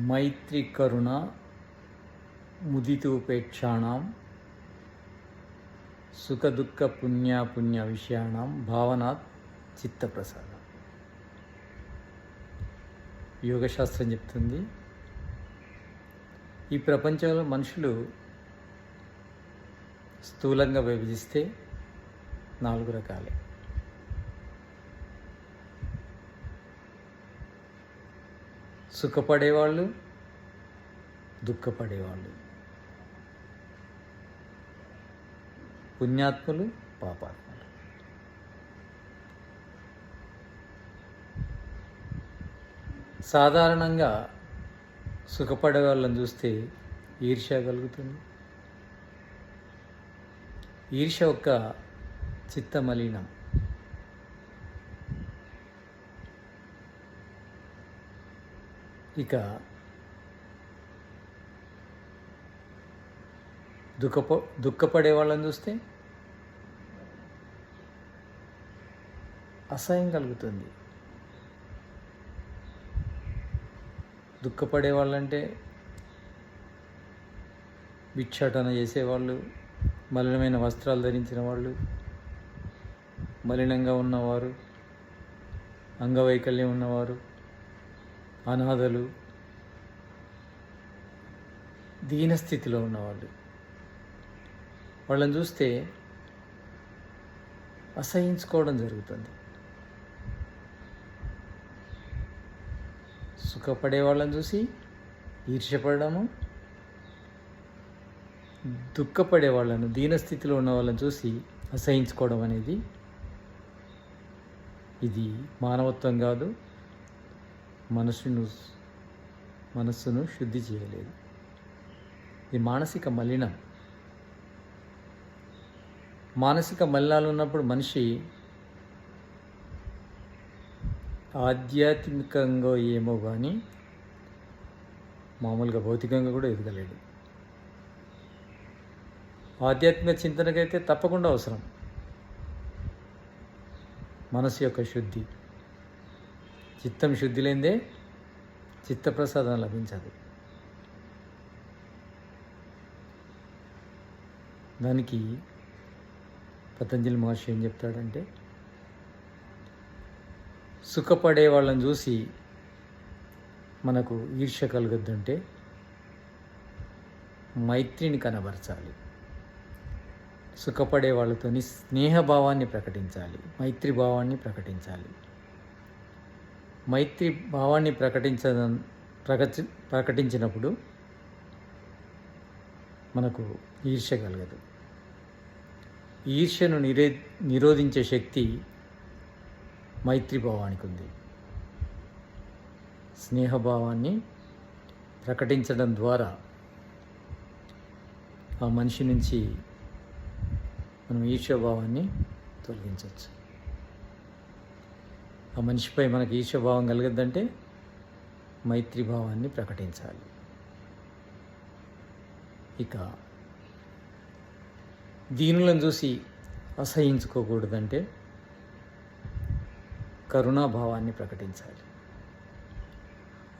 మైత్రి కరుణ ముదితోపేక్షాణం సుఖదుఃఖ పుణ్యాపుణ్య విషయాణం భావనాత్ చిత్తప్రసాదం యోగశాస్త్రం చెప్తుంది. ఈ ప్రపంచంలో మనుషులు స్థూలంగా విభజిస్తే నాలుగు రకాలే. సుఖపడేవాళ్ళు దుఃఖపడేవాళ్ళు. పుణ్యాత్ములు పాపాత్ములు. సాధారణంగా సుఖపడే వాళ్ళని చూస్తే ఈర్ష్య కలుగుతుంది. ఈర్ష్య ఒక చిత్త ఇక దుఃఖప దుఃఖపడే వాళ్ళని చూస్తే అసహ్యం కలుగుతుంది. దుఃఖపడే వాళ్ళంటే భిక్షాటన చేసేవాళ్ళు మలినమైన వస్త్రాలు ధరించిన వాళ్ళు మలినంగా ఉన్నవారు అంగవైకల్యం ఉన్నవారు అనాథలు దీనస్థితిలో ఉన్నవాళ్ళు. వాళ్ళని చూస్తే అసహించుకోవడం జరుగుతుంది. సుఖపడే వాళ్ళని చూసి ఈర్ష్యపడము దుఃఖపడే వాళ్ళను దీనస్థితిలో ఉన్న వాళ్ళని చూసి అసహించుకోవడం అనేది ఇది మానవత్వం కాదు. మనసును మనస్సును శుద్ధి చేయలేదు. ఇది మానసిక మలినం. మానసిక మలినాలు ఉన్నప్పుడు మనిషి ఆధ్యాత్మికంగా ఏమో కానీ మామూలుగా భౌతికంగా కూడా ఎదగలేడు. ఆధ్యాత్మిక చింతనకైతే తప్పకుండా అవసరం. మనసు యొక్క శుద్ధి. చిత్తం శుద్ధి లేదే చిత్తప్రసాదం లభించదు. దానికి పతంజలి మహర్షి ఏం చెప్తాడంటే సుఖపడే వాళ్ళని చూసి మనకు ఈర్ష్య కలగద్దంటే మైత్రిని కనబరచాలి. సుఖపడే వాళ్ళతోని స్నేహభావాన్ని ప్రకటించాలి మైత్రి భావాన్ని ప్రకటించాలి. మైత్రి భావాన్ని ప్రకటించడం ప్రకటి ప్రకటించినప్పుడు మనకు ఈర్ష్య కలగదు. ఈర్ష్యను నిరే నిరోధించే శక్తి మైత్రిభావానికి ఉంది. స్నేహభావాన్ని ప్రకటించడం ద్వారా ఆ మనిషి నుంచి మనం ఈర్ష్యభావాన్ని తొలగించవచ్చు. ఆ మనిషిపై మనకి ఈశ్వభావం కలగద్దంటే మైత్రిభావాన్ని ప్రకటించాలి. ఇక దీనులను చూసి అసహించుకోకూడదంటే కరుణాభావాన్ని ప్రకటించాలి.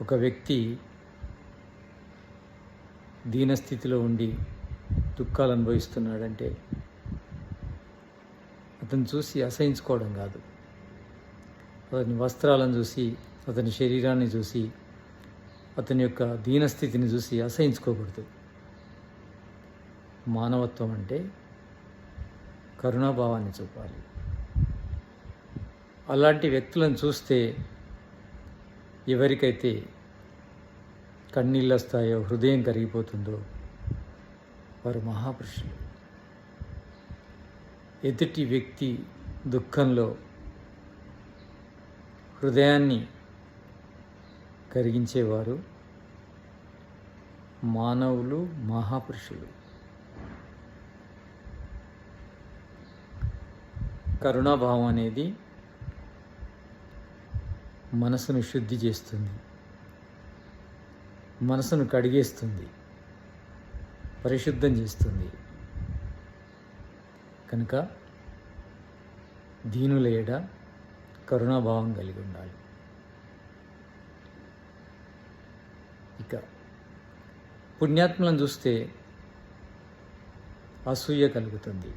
ఒక వ్యక్తి దీనస్థితిలో ఉండి దుఃఖాలు అనుభవిస్తున్నాడంటే అతను చూసి అసహించుకోవడం కాదు. అతని వస్త్రాలను చూసి అతని శరీరాన్ని చూసి అతని యొక్క దీనస్థితిని చూసి అసహించుకోకూడదు. మానవత్వం అంటే కరుణాభావాన్ని చూపాలి. అలాంటి వ్యక్తులను చూస్తే ఎవరికైతే కన్నీళ్ళు వస్తాయో హృదయం కరిగిపోతుందో వారు మహాపురుషులు. ఎదుటి వ్యక్తి దుఃఖంలో హృదయాన్ని కరిగించేవారు మానవులు మహాపురుషులు. కరుణాభావం అనేది మనసును శుద్ధి చేస్తుంది. మనసును కడిగేస్తుంది. పరిశుద్ధం చేస్తుంది. కనుక దీనులేడా కరుణాభావం కలిగి ఉండాలి. ఇక పుణ్యాత్మలను చూస్తే అసూయ కలుగుతుంది.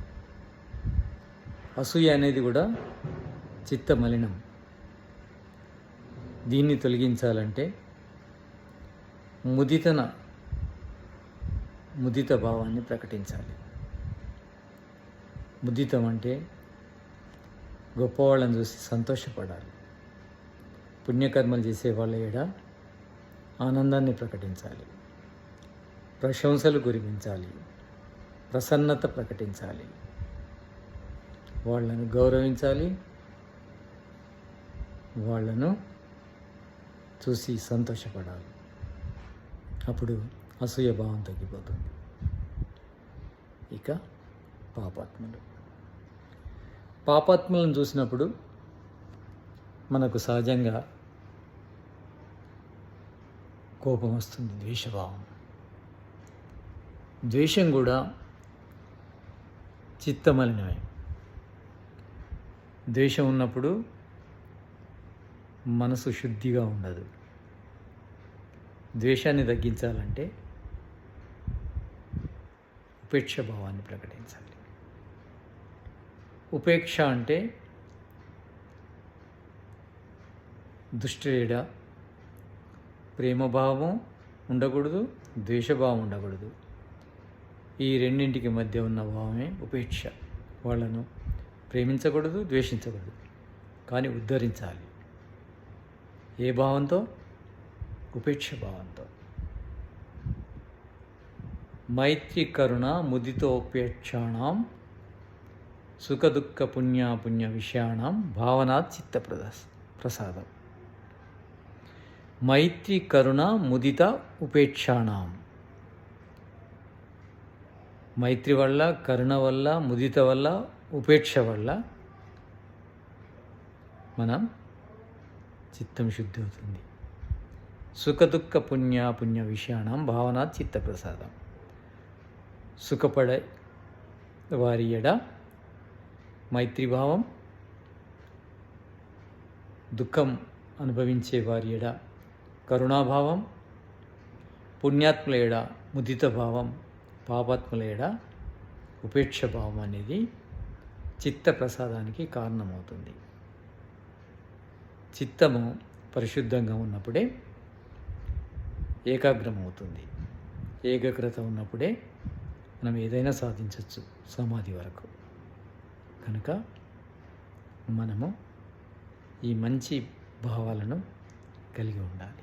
అసూయ అనేది కూడా చిత్త మలినం దీన్ని తొలగించాలంటే ముదితన ముదిత భావాన్ని ప్రకటించాలి. ముదితం అంటే గొప్పవాళ్ళని చూసి సంతోషపడాలి. పుణ్యకర్మలు చేసే వాళ్ళ ఏడ ఆనందాన్ని ప్రకటించాలి. ప్రశంసలు కురిపించాలి ప్రసన్నత ప్రకటించాలి. వాళ్ళను గౌరవించాలి. వాళ్ళను చూసి సంతోషపడాలి. అప్పుడు అసూయ భావం తగ్గిపోతుంది. ఇక పాపాత్మలు. పాపాత్మలను చూసినప్పుడు మనకు సహజంగా కోపం వస్తుంది ద్వేషభావం. ద్వేషం కూడా చిత్తమలినమే. ద్వేషం ఉన్నప్పుడు మనసు శుద్ధిగా ఉండదు. ద్వేషాన్ని తగ్గించాలంటే ఉపేక్ష భావాన్ని ప్రకటించాలి. ఉపేక్ష అంటే దుష్టేడ ప్రేమభావం ఉండకూడదు ద్వేషభావం ఉండకూడదు. ఈ రెండింటికి మధ్య ఉన్న భావమే ఉపేక్ష. వాళ్ళను ప్రేమించకూడదు ద్వేషించకూడదు కానీ ఉద్ధరించాలి. ఏ భావంతో? ఉపేక్ష భావంతో. మైత్రి కరుణ ముదితోపేక్షాణం సుఖదుఃఖ పుణ్యాపుణ్య విషయాణం భావనాత్ చిత్త ప్రసాదం. మైత్రి కరుణ ముదిత ఉపేక్షాణం. మైత్రి వల్ల కరుణ వల్ల ముదిత వల్ల ఉపేక్ష వల్ల మనం చిత్తం శుద్ధి అవుతుంది. సుఖదుఃఖ పుణ్య పుణ్య విషయాణం భావన చిత్తప్రసాదం. సుఖపడే వారి ఎడ మైత్రిభావం దుఃఖం అనుభవించే వారి ఎడ కరుణాభావం పుణ్యాత్ముల ఎడ ముదిత భావం పాపాత్ముల ఎడ ఉపేక్ష భావం అనేది చిత్త ప్రసాదానికి కారణమవుతుంది. చిత్తము పరిశుద్ధంగా ఉన్నప్పుడే ఏకాగ్రమవుతుంది. ఏకాగ్రత ఉన్నప్పుడే మనం ఏదైనా సాధించవచ్చు సమాధి వరకు. కనుక మనము ఈ మంచి భావాలను కలిగి ఉండాలి.